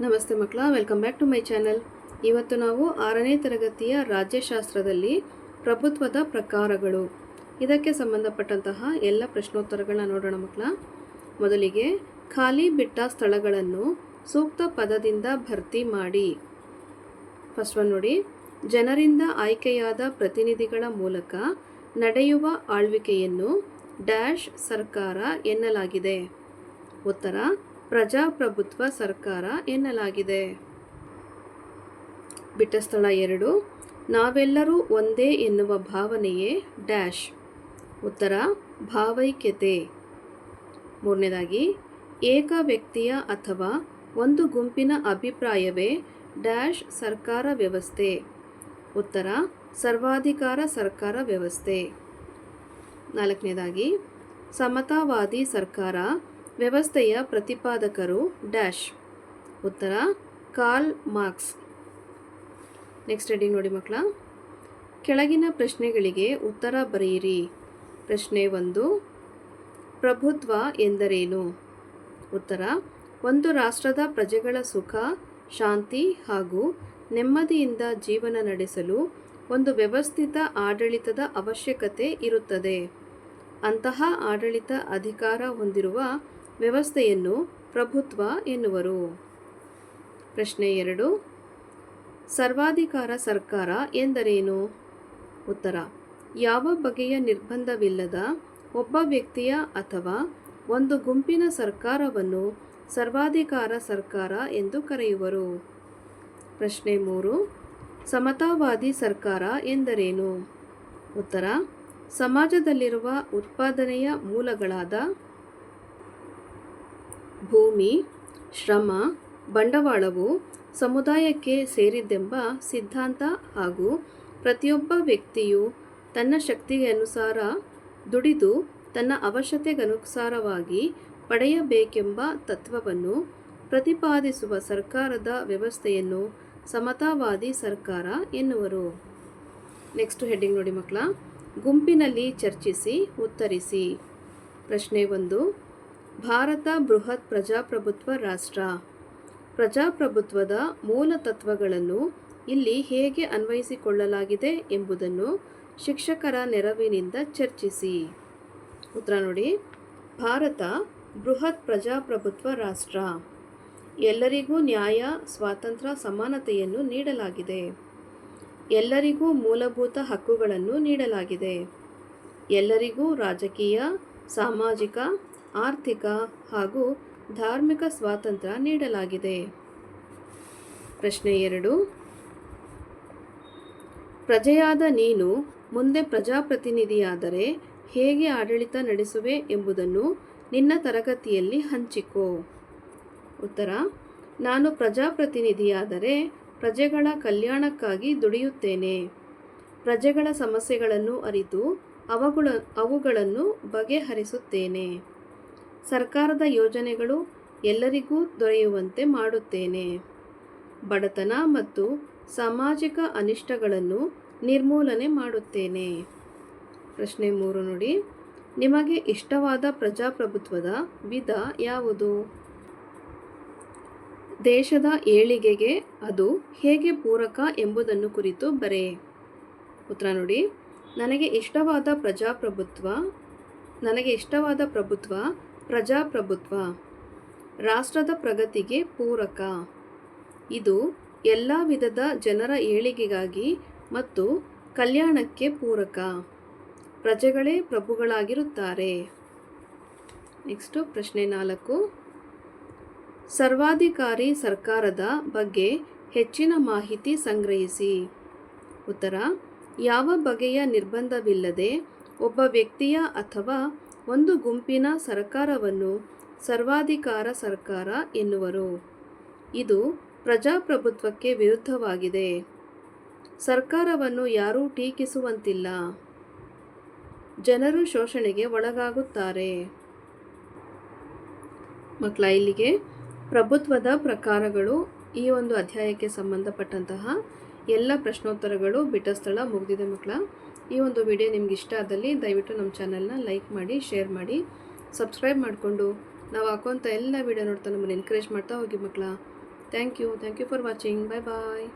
ನಮಸ್ತೆ ಮಕ್ಕಳ welcome back to my channel ಇವತ್ತು ನಾವು ಆರನೇ ತರಗತಿಯ ರಾಜ್ಯಶಾಸ್ತ್ರದಲ್ಲಿ ಪ್ರಭುತ್ವದ ಪ್ರಕಾರಗಳು. ಇದಕ್ಕೆ ಸಂಬಂಧಪಟ್ಟಂತಹ ಎಲ್ಲ ಪ್ರಶ್ನೋತ್ತರಗಳನ್ನ ನೋಡೋಣ ಮಕ್ಕಳ. ಮೊದಲಿಗೆ, ಖಾಲಿ ಬಿಟ್ಟ ಸ್ಥಳಗಳನ್ನು ಸೂಕ್ತ ಪದದಿಂದ ಭರ್ತಿ ಮಾಡಿ. ಫಸ್ಟ್ ಒನ್ ನೋಡಿ, ಜನರಿಂದ ಆಯ್ಕೆಯಾದ ಪ್ರತಿನಿಧಿಗಳ ಮೂಲಕ ನಡೆಯುವ ಆಳ್ವಿಕೆಯನ್ನು ಡ್ಯಾಶ್ ಸರ್ಕಾರ ಎನ್ನಲಾಗಿದೆ. ಉತ್ತರ ಪ್ರಜಾಪ್ರಭುತ್ವ ಸರ್ಕಾರ ಎನ್ನಲಾಗಿದೆ. ಬಿಟ್ಟ ಸ್ಥಳ ಎರಡು, ನಾವೆಲ್ಲರೂ ಒಂದೇ ಎನ್ನುವ ಭಾವನೆಯೇ ಡ್ಯಾಶ್. ಉತ್ತರ, ಭಾವೈಕ್ಯತೆ. ಮೂರನೇದಾಗಿ, ಏಕ ವ್ಯಕ್ತಿಯ ಅಥವಾ ಒಂದು ಗುಂಪಿನ ಅಭಿಪ್ರಾಯವೇ ಡ್ಯಾಶ್ ಸರ್ಕಾರ ವ್ಯವಸ್ಥೆ. ಉತ್ತರ, ಸರ್ವಾಧಿಕಾರ ಸರ್ಕಾರ ವ್ಯವಸ್ಥೆ. ನಾಲ್ಕನೇದಾಗಿ, ಸಮತಾವಾದಿ ಸರ್ಕಾರ ವ್ಯವಸ್ಥೆಯ ಪ್ರತಿಪಾದಕರು ಡ್ಯಾಶ್. ಉತ್ತರ ಕಾಲ್ ಮಾರ್ಕ್ಸ್. ನೆಕ್ಸ್ಟ್ ಹೆಡಿಂಗ್ ನೋಡಿ ಮಕ್ಕಳ. ಕೆಳಗಿನ ಪ್ರಶ್ನೆಗಳಿಗೆ ಉತ್ತರ ಬರೆಯಿರಿ. ಪ್ರಶ್ನೆ ಒಂದು, ಪ್ರಭುತ್ವ ಎಂದರೇನು? ಉತ್ತರ, ಒಂದು ರಾಷ್ಟ್ರದ ಪ್ರಜೆಗಳ ಸುಖ, ಶಾಂತಿ ಹಾಗೂ ನೆಮ್ಮದಿಯಿಂದ ಜೀವನ ನಡೆಸಲು ಒಂದು ವ್ಯವಸ್ಥಿತ ಆಡಳಿತದ ಅವಶ್ಯಕತೆ ಇರುತ್ತದೆ. ಅಂತಹ ಆಡಳಿತ ಅಧಿಕಾರ ಹೊಂದಿರುವ ವ್ಯವಸ್ಥೆಯನ್ನು ಪ್ರಭುತ್ವ ಎನ್ನುವರು. ಪ್ರಶ್ನೆ ಎರಡು. ಸರ್ವಾಧಿಕಾರ ಸರ್ಕಾರ ಎಂದರೇನು? ಉತ್ತರ. ಯಾವ ಬಗೆಯ ನಿರ್ಬಂಧವಿಲ್ಲದ ಒಬ್ಬ ವ್ಯಕ್ತಿಯ ಅಥವಾ ಒಂದು ಗುಂಪಿನ ಸರ್ಕಾರವನ್ನು ಸರ್ವಾಧಿಕಾರ ಸರ್ಕಾರ ಎಂದು ಕರೆಯುವರು. ಪ್ರಶ್ನೆ ಮೂರು. ಸಮತಾವಾದಿ ಸರ್ಕಾರ ಎಂದರೇನು? ಉತ್ತರ. ಸಮಾಜದಲ್ಲಿರುವ ಉತ್ಪಾದನೆಯ ಮೂಲಗಳಾದ ಭೂಮಿ, ಶ್ರಮ, ಬಂಡವಾಳವು ಸಮುದಾಯಕ್ಕೆ ಸೇರಿದ್ದೆಂಬ ಸಿದ್ಧಾಂತ ಹಾಗೂ ಪ್ರತಿಯೊಬ್ಬ ವ್ಯಕ್ತಿಯು ತನ್ನ ಶಕ್ತಿಗೆ ಅನುಸಾರ ದುಡಿದು ತನ್ನ ಅವಶ್ಯತೆಗನುಸಾರವಾಗಿ ಪಡೆಯಬೇಕೆಂಬ ತತ್ವವನ್ನು ಪ್ರತಿಪಾದಿಸುವ ಸರ್ಕಾರದ ವ್ಯವಸ್ಥೆಯನ್ನು ಸಮತಾವಾದಿ ಸರ್ಕಾರ ಎನ್ನುವರು. ನೆಕ್ಸ್ಟ್ ಹೆಡ್ಡಿಂಗ್ ನೋಡಿ ಮಕ್ಕಳ. ಗುಂಪಿನಲ್ಲಿ ಚರ್ಚಿಸಿ, ಉತ್ತರಿಸಿ. ಪ್ರಶ್ನೆ ಒಂದು. ಭಾರತ ಬೃಹತ್ ಪ್ರಜಾಪ್ರಭುತ್ವ ರಾಷ್ಟ್ರ. ಪ್ರಜಾಪ್ರಭುತ್ವದ ಮೂಲ ತತ್ವಗಳನ್ನು ಇಲ್ಲಿ ಹೇಗೆ ಅನ್ವಯಿಸಿಕೊಳ್ಳಲಾಗಿದೆ ಎಂಬುದನ್ನು ಶಿಕ್ಷಕರ ನೆರವಿನಿಂದ ಚರ್ಚಿಸಿ. ಉತ್ತರ ನೋಡಿ. ಭಾರತ ಬೃಹತ್ ಪ್ರಜಾಪ್ರಭುತ್ವ ರಾಷ್ಟ್ರ. ಎಲ್ಲರಿಗೂ ನ್ಯಾಯ, ಸ್ವಾತಂತ್ರ್ಯ, ಸಮಾನತೆಯನ್ನು ನೀಡಲಾಗಿದೆ. ಎಲ್ಲರಿಗೂ ಮೂಲಭೂತ ಹಕ್ಕುಗಳನ್ನು ನೀಡಲಾಗಿದೆ. ಎಲ್ಲರಿಗೂ ರಾಜಕೀಯ, ಸಾಮಾಜಿಕ ಆರ್ಥಿಕ ಹಾಗೂ ಧಾರ್ಮಿಕ ಸ್ವಾತಂತ್ರ್ಯ ನೀಡಲಾಗಿದೆ. ಪ್ರಶ್ನೆ ಎರಡು. ಪ್ರಜೆಯಾದ ನೀನು ಮುಂದೆ ಪ್ರಜಾಪ್ರತಿನಿಧಿಯಾದರೆ ಹೇಗೆ ಆಡಳಿತ ನಡೆಸುವೆ ಎಂಬುದನ್ನು ನಿನ್ನ ತರಗತಿಯಲ್ಲಿ ಹಂಚಿಕೋ. ಉತ್ತರ. ನಾನು ಪ್ರಜಾಪ್ರತಿನಿಧಿಯಾದರೆ ಪ್ರಜೆಗಳ ಕಲ್ಯಾಣಕ್ಕಾಗಿ ದುಡಿಯುತ್ತೇನೆ. ಪ್ರಜೆಗಳ ಸಮಸ್ಯೆಗಳನ್ನು ಅರಿತು ಅವುಗಳ, ಅವುಗಳನ್ನು ಬಗೆಹರಿಸುತ್ತೇನೆ. ಸರ್ಕಾರದ ಯೋಜನೆಗಳು ಎಲ್ಲರಿಗೂ ದೊರೆಯುವಂತೆ ಮಾಡುತ್ತೇನೆ. ಬಡತನ ಮತ್ತು ಸಾಮಾಜಿಕ ಅನಿಷ್ಟಗಳನ್ನು ನಿರ್ಮೂಲನೆ ಮಾಡುತ್ತೇನೆ. ಪ್ರಶ್ನೆ ಮೂರು ನೋಡಿ. ನಿಮಗೆ ಇಷ್ಟವಾದ ಪ್ರಜಾಪ್ರಭುತ್ವದ ವಿಧ ಯಾವುದು? ದೇಶದ ಏಳಿಗೆಗೆ ಅದು ಹೇಗೆ ಪೂರಕ ಎಂಬುದನ್ನು ಕುರಿತು ಬರೆ. ಉತ್ತರ ನೋಡಿ. ನನಗೆ ಇಷ್ಟವಾದ ಪ್ರಜಾಪ್ರಭುತ್ವ, ನನಗೆ ಇಷ್ಟವಾದ ಪ್ರಭುತ್ವ ಪ್ರಜಾಪ್ರಭುತ್ವ, ರಾಷ್ಟ್ರದ ಪ್ರಗತಿಗೆ ಪೂರಕ. ಇದು ಎಲ್ಲ ವಿಧದ ಜನರ ಏಳಿಗೆಗಾಗಿ ಮತ್ತು ಕಲ್ಯಾಣಕ್ಕೆ ಪೂರಕ. ಪ್ರಜೆಗಳೇ ಪ್ರಭುಗಳಾಗಿರುತ್ತಾರೆ. ನೆಕ್ಸ್ಟು ಪ್ರಶ್ನೆ ನಾಲ್ಕು. ಸರ್ವಾಧಿಕಾರಿ ಸರ್ಕಾರದ ಬಗ್ಗೆ ಹೆಚ್ಚಿನ ಮಾಹಿತಿ ಸಂಗ್ರಹಿಸಿ. ಉತ್ತರ, ಯಾವ ಬಗೆಯ ನಿರ್ಬಂಧವಿಲ್ಲದೆ ಒಬ್ಬ ವ್ಯಕ್ತಿಯ ಅಥವಾ ಒಂದು ಗುಂಪಿನ ಸರ್ಕಾರವನ್ನು ಸರ್ವಾಧಿಕಾರ ಸರ್ಕಾರ ಎನ್ನುವರು. ಇದು ಪ್ರಜಾಪ್ರಭುತ್ವಕ್ಕೆ ವಿರುದ್ಧವಾಗಿದೆ. ಸರ್ಕಾರವನ್ನು ಯಾರೂ ಟೀಕಿಸುವಂತಿಲ್ಲ. ಜನರು ಶೋಷಣೆಗೆ ಒಳಗಾಗುತ್ತಾರೆ. ಮಕ್ಕಳ ಇಲ್ಲಿಗೆ ಪ್ರಭುತ್ವದ ಪ್ರಕಾರಗಳು ಈ ಒಂದು ಅಧ್ಯಾಯಕ್ಕೆ ಸಂಬಂಧಪಟ್ಟಂತಹ ಎಲ್ಲ ಪ್ರಶ್ನೋತ್ತರಗಳು ಬಿಟ್ಟ ಸ್ಥಳ ಮುಗಿದಿದೆ ಮಕ್ಕಳ. ಈ ಒಂದು ವಿಡಿಯೋ ನಿಮ್ಗೆ ಇಷ್ಟ ಆದಲ್ಲಿ ದಯವಿಟ್ಟು ನಮ್ಮ ಚಾನಲ್ನ ಲೈಕ್ ಮಾಡಿ, ಶೇರ್ ಮಾಡಿ, ಸಬ್ಸ್ಕ್ರೈಬ್ ಮಾಡಿಕೊಂಡು. ನಾವು ಹಾಕುವಂಥ ಎಲ್ಲ ವಿಡಿಯೋ ನೋಡ್ತಾ ನಮ್ಮನ್ನು ಎನ್ಕರೇಜ್ ಮಾಡ್ತಾ ಹೋಗಿ ಮಕ್ಕಳ. Thank you thank you for watching bye bye